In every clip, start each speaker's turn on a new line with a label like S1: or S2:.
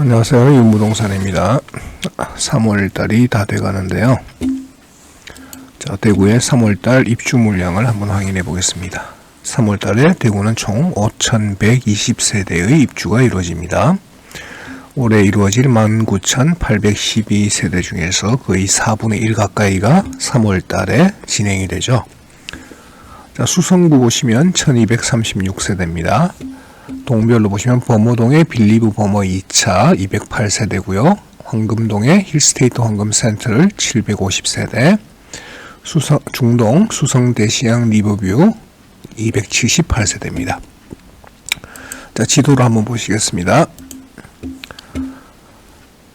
S1: 안녕하세요. 윤무동산입니다. 3월달이 다 돼가는데요. 자, 대구의 3월달 입주 물량을 한번 확인해 보겠습니다. 3월달에 대구는 총 5,120세대의 입주가 이루어집니다. 올해 이루어질 19,812세대 중에서 거의 4분의 1 가까이가 3월달에 진행이 되죠. 자, 수성구 보시면 1236세대입니다. 동별로 보시면 범어동의 빌리브 범어 2차 208세대고요. 황금동의 힐스테이트 황금센터를 750세대, 수성, 중동 수성대시양 리버뷰 278세대입니다. 자, 지도를 한번 보시겠습니다.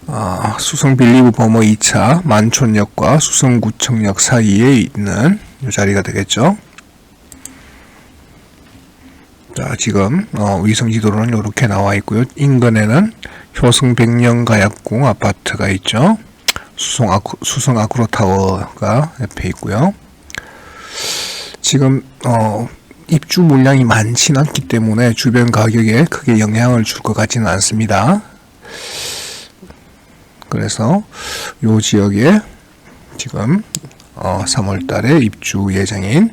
S1: 아, 수성 빌리브 범어 2차 만촌역과 수성구청역 사이에 있는 이 자리가 되겠죠. 자, 지금 어, 위성 지도로는 이렇게 나와 있고요. 인근에는 효성 백령 가약궁 아파트가 있죠. 수성 아쿠, 수성 아쿠로 타워가 옆에 있고요. 지금 어, 입주 물량이 많지는 않기 때문에 주변 가격에 크게 영향을 줄 것 같지는 않습니다. 그래서 이 지역에 지금 어, 3월달에 입주 예정인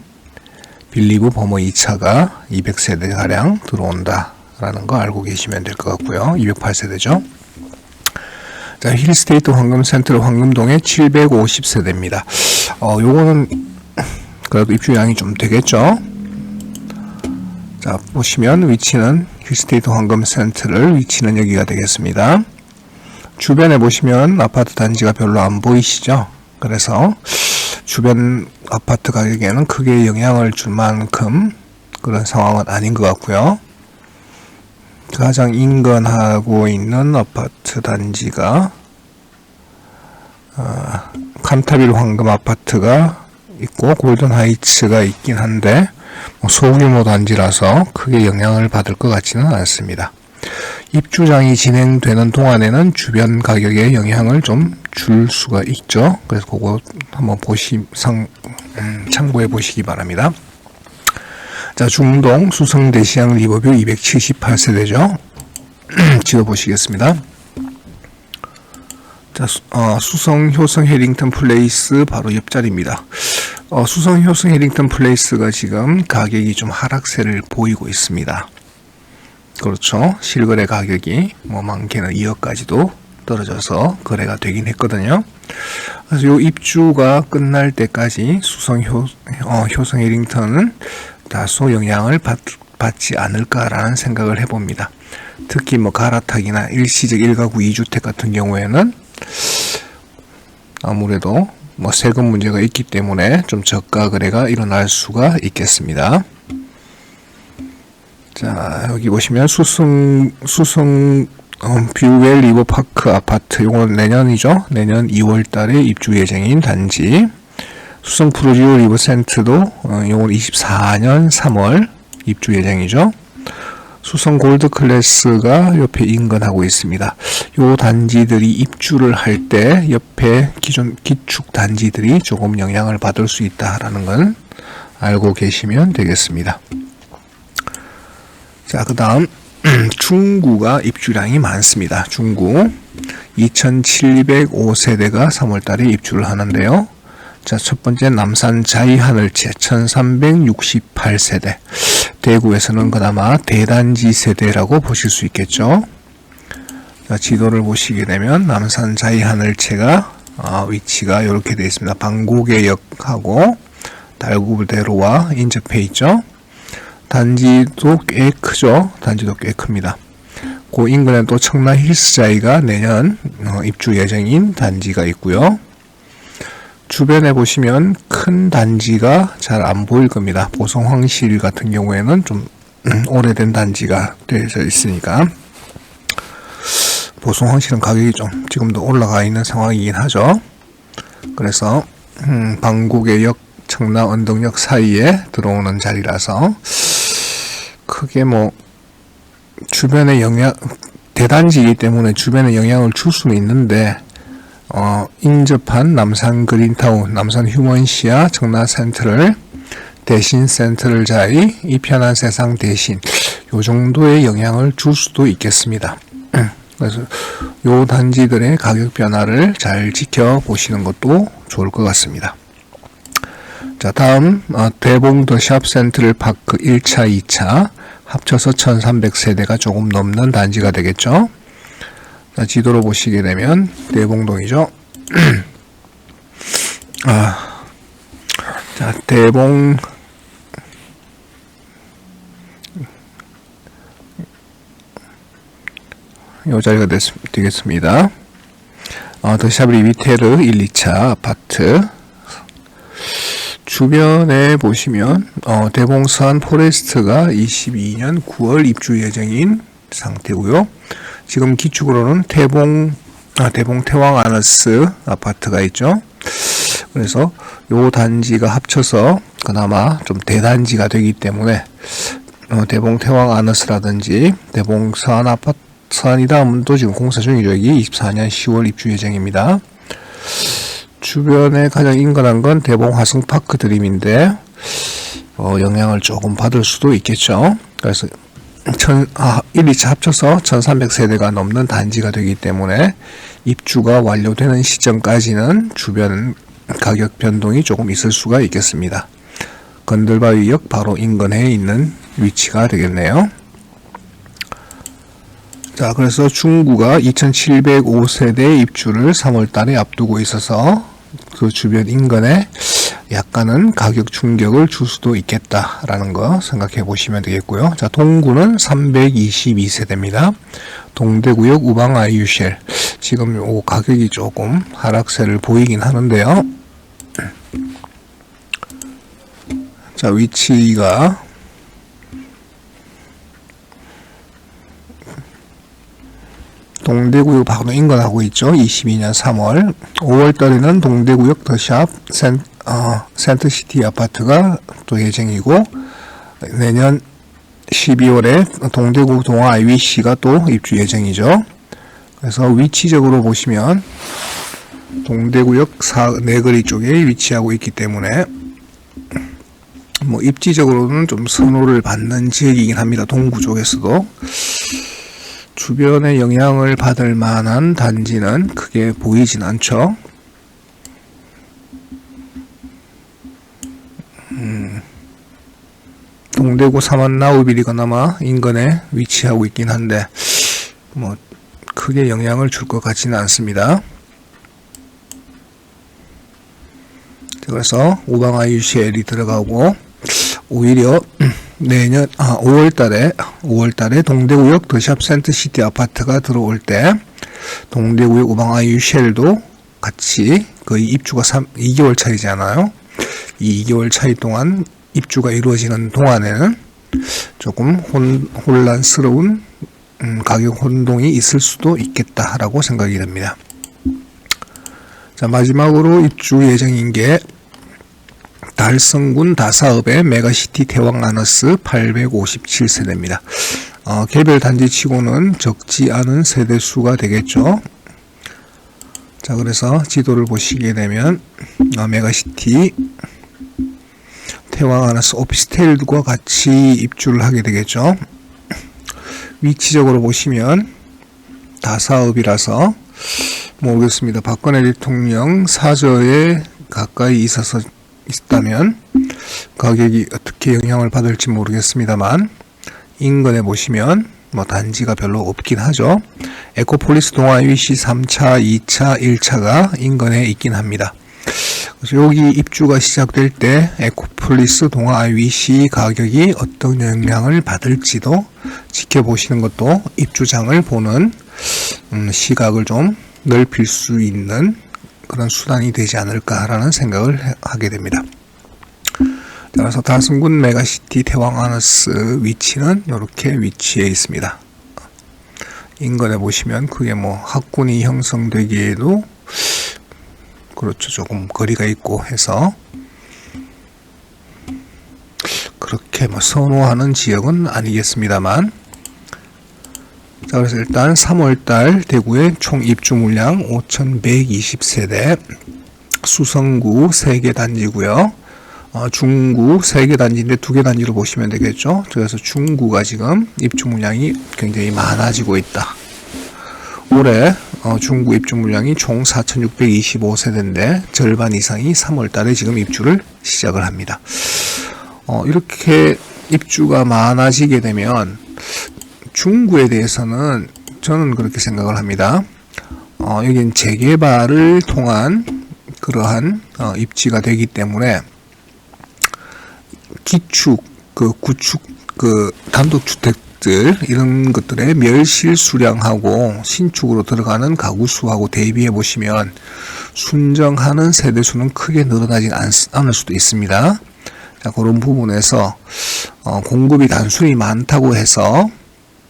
S1: 빌리브 버머 2차가 200세대 가량 들어온다라는 거 알고 계시면 될 것 같고요. 208세대죠. 자, 힐스테이트 황금 센트럴 황금동에 750세대입니다. 어, 요거는 그래도 입주량이 좀 되겠죠. 자, 보시면 위치는 힐스테이트 황금 센트럴 위치는 여기가 되겠습니다. 주변에 보시면 아파트 단지가 별로 안 보이시죠? 그래서 주변 아파트 가격에는 크게 영향을 줄 만큼 그런 상황은 아닌 것 같고요. 가장 인근하고 있는 아파트 단지가 어, 칸타빌 황금 아파트가 있고 골든 하이츠가 있긴 한데 뭐 소규모 단지라서 크게 영향을 받을 것 같지는 않습니다. 입주장이 진행되는 동안에는 주변 가격에 영향을 좀 줄 수가 있죠. 그래서 그거 한번 보시 상 음, 참고해 보시기 바랍니다. 자, 중동 수성대시양 리버뷰 278세대죠. 지어 보시겠습니다. 자, 수, 어, 수성 효성 해링턴 플레이스 바로 옆자리입니다. 어, 수성 효성 해링턴 플레이스가 지금 가격이 좀 하락세를 보이고 있습니다. 그렇죠. 실거래 가격이 뭐 많게는 2억까지도 떨어져서 거래가 되긴 했거든요. 그래서 요 입주가 끝날 때까지 수성 효, 어, 효성 해링턴은 다소 영향을 받, 받지 않을까라는 생각을 해봅니다. 특히 뭐 가라탁이나 일시적 1가구 2주택 같은 경우에는 아무래도 뭐 세금 문제가 있기 때문에 좀 저가 거래가 일어날 수가 있겠습니다. 자, 여기 보시면 수성, 수성, 어, 뷰웰 리버파크 아파트, 요건 내년이죠. 내년 2월 달에 입주 예정인 단지. 수성 프로지오 리버센트도, 어, 요건 24년 3월 입주 예정이죠. 수성 골드 클래스가 옆에 인근하고 있습니다. 요 단지들이 입주를 할 때 옆에 기존 기축 단지들이 조금 영향을 받을 수 있다라는 건 알고 계시면 되겠습니다. 자, 그 다음, 중구가 입주량이 많습니다. 중구. 2705세대가 3월달에 입주를 하는데요. 자, 첫 번째 남산 자이하늘채 1368세대. 대구에서는 그나마 대단지 세대라고 보실 수 있겠죠. 자, 지도를 보시게 되면 남산 자이하늘채가 아, 위치가 이렇게 되어 있습니다. 방고개역하고 달구대로와 인접해 있죠. 단지도 꽤 크죠. 단지도 꽤 큽니다. 그 인근에 또 청라 힐스자이가 내년 어, 입주 예정인 단지가 있고요. 주변에 보시면 큰 단지가 잘 안 보일 겁니다. 보성황실 같은 경우에는 좀 음, 오래된 단지가 되어 있으니까 보성황실은 가격이 좀 지금도 올라가 있는 상황이긴 하죠. 그래서 음, 방국의 역 청라 언덕역 사이에 들어오는 자리라서 크게 뭐 주변에 영향 대단지이기 때문에 주변에 영향을 줄 수는 있는데 어, 인접한 남산 그린타운, 남산 휴먼시아, 청라 센트럴, 대신 센트럴 자이, 이 편한 세상 대신 요 정도의 영향을 줄 수도 있겠습니다. 그래서 요 단지들의 가격 변화를 잘 지켜보시는 것도 좋을 것 같습니다. 자, 다음 어, 대봉 더샵 센트럴 파크 1차, 2차 합쳐서 1300세대가 조금 넘는 단지가 되겠죠. 자, 지도로 보시게 되면 대봉동이죠. 아, 자, 대봉 요 자리가 됐, 되겠습니다. 어, 더샵 리비테르 1, 2차 아파트 주변에 보시면 어, 대봉산 포레스트가 22년 9월 입주 예정인 상태고요. 지금 기축으로는 태봉 아, 대봉 태왕 아너스 아파트가 있죠. 그래서 요 단지가 합쳐서 그나마 좀 대단지가 되기 때문에 어, 대봉 태왕 아너스라든지 대봉 산 아파트 산이 다음은 또 지금 공사 중이죠. 이게 24년 10월 입주 예정입니다. 주변에 가장 인근한 건 대봉 화성파크 드림인데 어, 영향을 조금 받을 수도 있겠죠. 그래서 천, 아, 1, 2차 합쳐서 1300세대가 넘는 단지가 되기 때문에 입주가 완료되는 시점까지는 주변 가격 변동이 조금 있을 수가 있겠습니다. 건들바위역 바로 인근에 있는 위치가 되겠네요. 자, 그래서 중구가 2705세대 입주를 3월 달에 앞두고 있어서 그 주변 인근에 약간은 가격 충격을 줄 수도 있겠다라는 거 생각해 보시면 되겠고요. 자, 동구는 322세대입니다. 동대구역 우방 아이유쉘. 지금 요 가격이 조금 하락세를 보이긴 하는데요. 자, 위치가 동대구역 바로 인근하고 있죠. 22년 3월. 5월 달에는 동대구역 더샵 센, 어, 센트시티 아파트가 또 예정이고, 내년 12월에 동대구 동아 IBC가 또 입주 예정이죠. 그래서 위치적으로 보시면 동대구역 사, 네거리 쪽에 위치하고 있기 때문에 뭐 입지적으로는 좀 선호를 받는 지역이긴 합니다. 동구 쪽에서도. 주변에 영향을 받을 만한 단지는 크게 보이진 않죠. 음, 동대구 사만나 우비리 그나마 인근에 위치하고 있긴 한데 뭐 크게 영향을 줄 것 같지는 않습니다. 그래서 오방아이유시엘이 들어가고 오히려 내년 아 5월 달에 5월 달에 동대구역 더샵 센트시티 아파트가 들어올 때 동대구역 우방 아이유 쉘도 같이 거의 입주가 3, 2개월 차이잖아요. 이 2개월 차이 동안 입주가 이루어지는 동안에는 조금 혼, 혼란스러운 음, 가격 혼동이 있을 수도 있겠다라고 생각이 됩니다. 자 마지막으로 입주 예정인 게 달성군 다사업의 메가시티 대왕 아너스 857세대입니다. 어, 개별 단지치고는 적지 않은 세대수가 되겠죠. 자, 그래서 지도를 보시게 되면 어, 메가시티 대왕 아너스 오피스텔과 같이 입주를 하게 되겠죠. 위치적으로 보시면 다사업이라서 모르겠습니다. 박근혜 대통령 사저에 가까이 있어서 있다면 가격이 어떻게 영향을 받을지 모르겠습니다만 인근에 보시면 뭐 단지가 별로 없긴 하죠. 에코폴리스 동아 위시 3차, 2차, 1차가 인근에 있긴 합니다. 그래서 여기 입주가 시작될 때 에코폴리스 동아 IWC 가격이 어떤 영향을 받을지도 지켜보시는 것도 입주장을 보는 음, 시각을 좀 넓힐 수 있는 그런 수단이 되지 않을까라는 생각을 하게 됩니다. 따라서 다승군 메가시티 태왕 아너스 위치는 이렇게 위치해 있습니다. 인근에 보시면 그게 뭐 학군이 형성되기에도 그렇죠 조금 거리가 있고 해서 그렇게 뭐 선호하는 지역은 아니겠습니다만 자, 그래서 일단 3월달 대구의 총 입주 물량 5,120세대, 수성구 3개 단지고요. 어, 중구 3개 단지인데 2개 단지로 보시면 되겠죠. 그래서 중구가 지금 입주 물량이 굉장히 많아지고 있다. 올해 어, 중구 입주 물량이 총 4,625세대인데 절반 이상이 3월 달에 지금 입주를 시작을 합니다. 어, 이렇게 입주가 많아지게 되면 중구에 대해서는 저는 그렇게 생각을 합니다. 어, 여긴 재개발을 통한 그러한 어, 입지가 되기 때문에 기축, 그 구축, 그 단독주택들 이런 것들의 멸실 수량하고 신축으로 들어가는 가구 수하고 대비해 보시면 순정하는 세대 수는 크게 늘어나지 않, 않을 수도 있습니다. 자, 그런 부분에서 어, 공급이 단순히 많다고 해서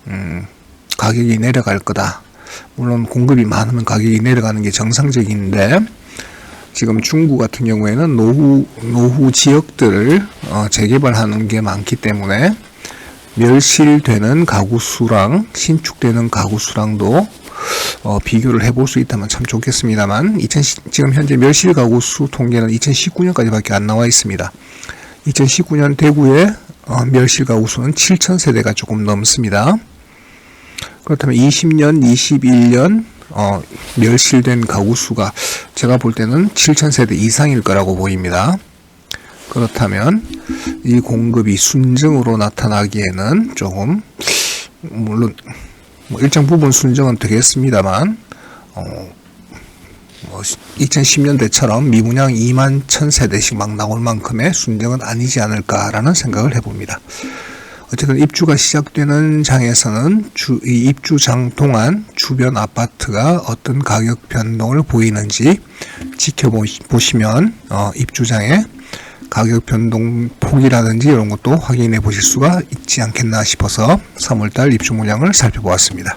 S1: 음, 가격이 내려갈 거다. 물론 공급이 많으면 가격이 내려가는 게 정상적인데 지금 중구 같은 경우에는 노후 노후 지역들을 어, 재개발하는 게 많기 때문에 멸실되는 가구 수랑 신축되는 가구 수랑도 어, 비교를 해볼 수 있다면 참 좋겠습니다만 2010, 지금 현재 멸실 가구 수 통계는 2019년까지밖에 안 나와 있습니다. 2019년 대구의 어, 멸실 가구 수는 7,000세대가 조금 넘습니다. 그렇다면 20년, 21년 어, 멸실된 가구 수가 제가 볼 때는 7,000세대 이상일 거라고 보입니다. 그렇다면 이 공급이 순정으로 나타나기에는 조금 물론 뭐 일정 부분 순정은 되겠습니다만 어, 뭐 2010년대처럼 미분양 2만 1000세대씩 막 나올 만큼의 순정은 아니지 않을까라는 생각을 해봅니다. 어쨌든 입주가 시작되는 장에서는 주, 이 입주장 동안 주변 아파트가 어떤 가격 변동을 보이는지 지켜보시면 어, 입주장의 가격 변동 폭이라든지 이런 것도 확인해 보실 수가 있지 않겠나 싶어서 3월달 입주 물량을 살펴보았습니다.